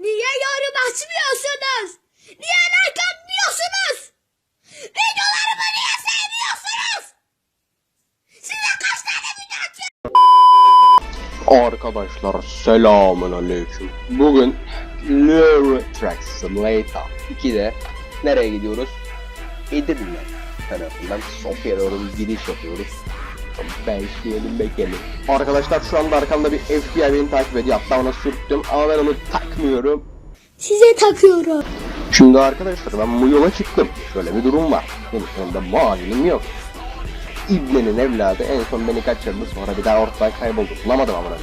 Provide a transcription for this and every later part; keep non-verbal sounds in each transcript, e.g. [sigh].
Niye yorum açmıyorsunuz? Niye like atmıyorsunuz? Videolarımı niye sevmiyorsunuz? Size kaç tane video atıyorum? Arkadaşlar selamun aleyküm. Bugün Euro Truck Simulator 2'de nereye gidiyoruz? Edirne tarafından Sofya'ya doğru bir gidiş yapıyoruz. Başlayalım bakalım. Arkadaşlar şu anda arkamda bir FBI beni takip ediyor. Hatta ona sürttüm ama ben onu takmıyorum. Size takıyorum. Şimdi arkadaşlar ben bu yola çıktım. Şöyle bir durum var. Benim yanımda muavinim yok. İbnenin evladı en son beni kaçırdı sonra bir daha ortadan kayboldu. Bulamadım amına.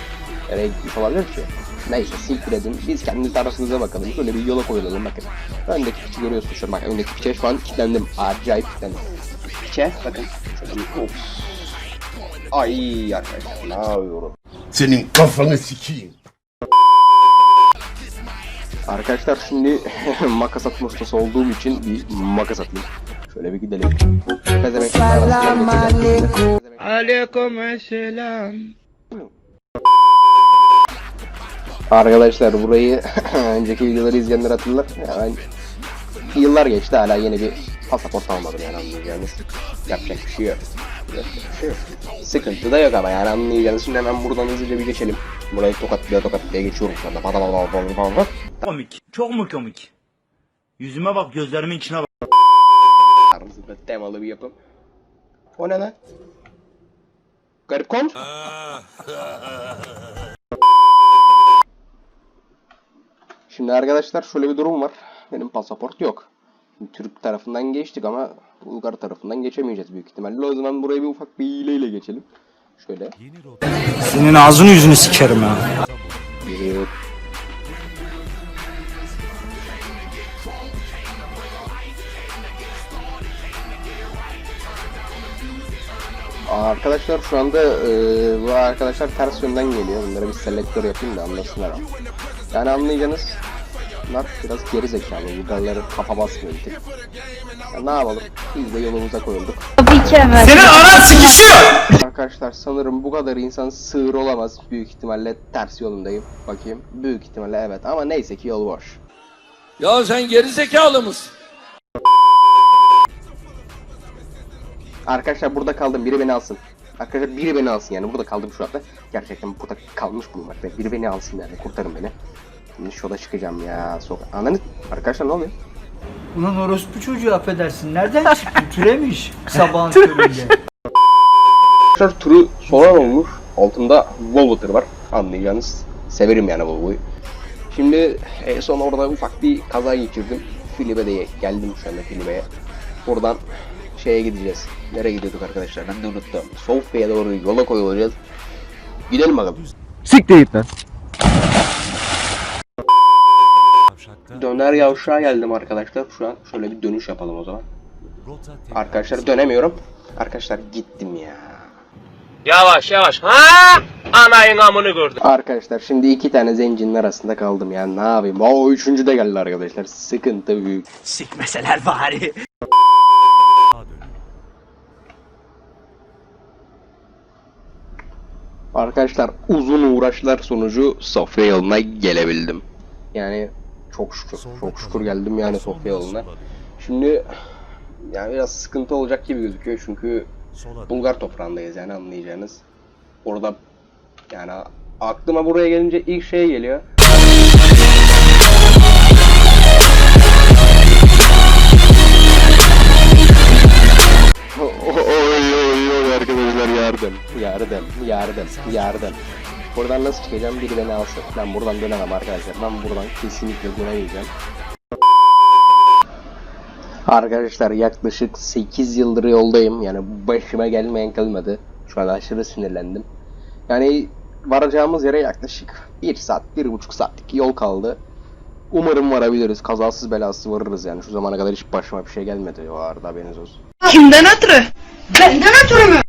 Nereye gitmiş olabilir ki? Neyse siktir edin. Biz kendimiz arasınıza bakalım. Şöyle bir yola koyulalım bakın. Öndeki piçi görüyorsunuz şu an. Bak öndeki piçe şu an kilitlendim. Acayip kilitlendim. Piçe bakın. Şöyle bir of. Ay arkadaşlar ne yapıyorum? Senin kafanı sikeyim. Arkadaşlar şimdi [laughs] makas atma ustası olduğum için bir makas atayım. Şöyle bir gidelim. Selam aleyküm. Aleykümselam. Arkadaşlar burayı [laughs] önceki videoları izleyenler hatırlar. Yani yıllar geçti hala yeni bir pasaport almadım yani anlayacağınız. Yapacak bir şey yok. Yapacak bir şey yok. Sıkıntı da yok ama yani anlayacağınız. Şimdi hemen buradan hızlıca bir geçelim. Burayı tokatlaya tokatlaya geçiyorum şu anda. Bada bada bada bada. Komik. Çok mu komik? Yüzüme bak, gözlerimin içine bak. Tarzında temalı bir yapım. O ne lan? Garip komş. Şimdi arkadaşlar şöyle bir durum var. Benim pasaport yok. Türk tarafından geçtik ama Bulgar tarafından geçemeyeceğiz büyük ihtimalle. O zaman buraya bir ufak bir hileyle geçelim. Şöyle. Senin ağzını yüzünü sikerim ha. Arkadaşlar şu anda e, bu arkadaşlar ters yönden geliyor. Bunlara bir selektör yapayım da anlasınlar. Yani anlayacağınız bunlar biraz geri zekalı. Bulgarları kafa basmıyor bir tek. Ya ne yapalım? Biz de yolumuza koyulduk. Senin anan sikişiyor! Arkadaşlar sanırım bu kadar insan sığır olamaz. Büyük ihtimalle ters yolundayım. Bakayım. Büyük ihtimalle evet ama neyse ki yol boş. Ya sen geri zekalı mısın? Arkadaşlar burada kaldım. Biri beni alsın. Arkadaşlar biri beni alsın yani. Burada kaldım şu anda. Gerçekten burada kalmış bulunmakta. Biri beni alsın yani. Kurtarın beni. Şimdi şurada çıkacağım ya. Sok Ananı... Arkadaşlar ne oluyor? Ulan orospu çocuğu affedersin. Nereden çıktın? [laughs] Türemiş sabahın köründe. Arkadaşlar turu soran olmuş. Altında Volvo tırı var. Anlayacağınız. Severim yani Volvo'yu. Şimdi en son orada ufak bir kaza geçirdim. Filibe de geldim şu anda Filibe'ye. Buradan şeye gideceğiz. Nereye gidiyorduk arkadaşlar? Ben de unuttum. Sofya'ya doğru yola koyulacağız. Gidelim bakalım. Siktir git lan. Döner yavşağa geldim arkadaşlar. Şu an şöyle bir dönüş yapalım o zaman. Arkadaşlar dönemiyorum. Arkadaşlar gittim ya. Yavaş yavaş. Ha! Anayın amını gördüm. Arkadaşlar şimdi iki tane zencinin arasında kaldım ya. Ne yapayım? O üçüncü de geldi arkadaşlar. Sıkıntı büyük. Sikmeseler bari. Arkadaşlar uzun uğraşlar sonucu Sofya yoluna gelebildim. Yani çok şükür, çok şükür geldim yani Sofya yoluna. Şimdi yani biraz sıkıntı olacak gibi gözüküyor çünkü Bulgar toprağındayız yani anlayacağınız. Orada yani aklıma buraya gelince ilk şey geliyor. Oy oy oy arkadaşlar yardım. Yardım, yardım, yardım. Buradan nasıl çıkacağım biri beni alsın. Ben buradan dönemem arkadaşlar. Ben buradan kesinlikle dönemeyeceğim. Arkadaşlar yaklaşık 8 yıldır yoldayım. Yani başıma gelmeyen kalmadı. Şu an aşırı sinirlendim. Yani varacağımız yere yaklaşık 1 saat, 1,5 saatlik yol kaldı. Umarım varabiliriz. Kazasız belasız varırız yani. Şu zamana kadar hiç başıma bir şey gelmedi. O arada haberiniz olsun. Kimden ötürü? Benden ötürü mü?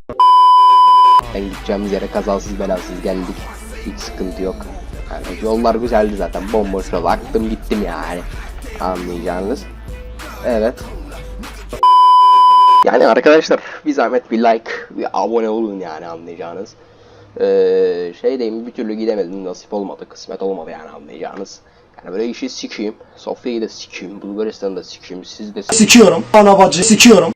Ben gideceğimiz yere kazasız belasız geldik. Hiç sıkıntı yok. Yani yollar güzeldi zaten. Bomboş yol. Aktım gittim yani. Anlayacağınız. Evet. Yani arkadaşlar bir zahmet bir like, bir abone olun yani anlayacağınız. Ee, şeydeyim bir türlü gidemedim nasip olmadı, kısmet olmadı yani anlayacağınız. Yani böyle işi sikeyim. Sofya'yı da sikeyim. Bulgaristan'ı da sikeyim. Siz de Sikiyorum. Ana sikiyorum.